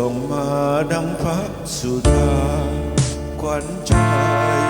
dòng ma đăng pháp dù ta quan trai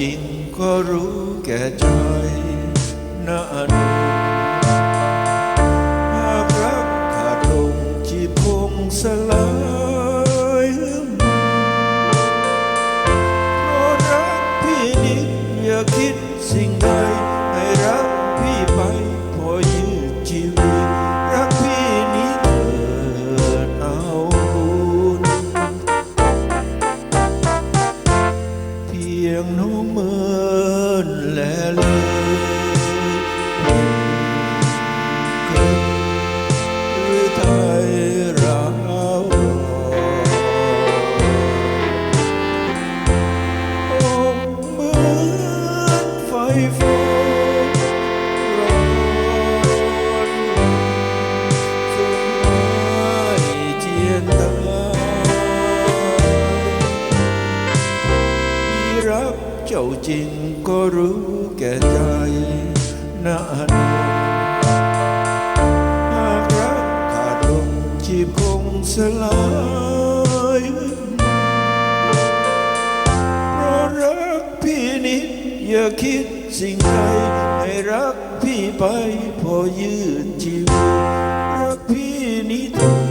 จริงก็รู้แก่ใจนะอนุ นแลเลย ยาจริงก็รู้แก่ใจนะนหากรักขาดลงชีพคงสลายเพราะรักพี่นิดอย่าคิดสิ่งใดให้รักพี่ไปพอยืนชีวิตรักพี่นิด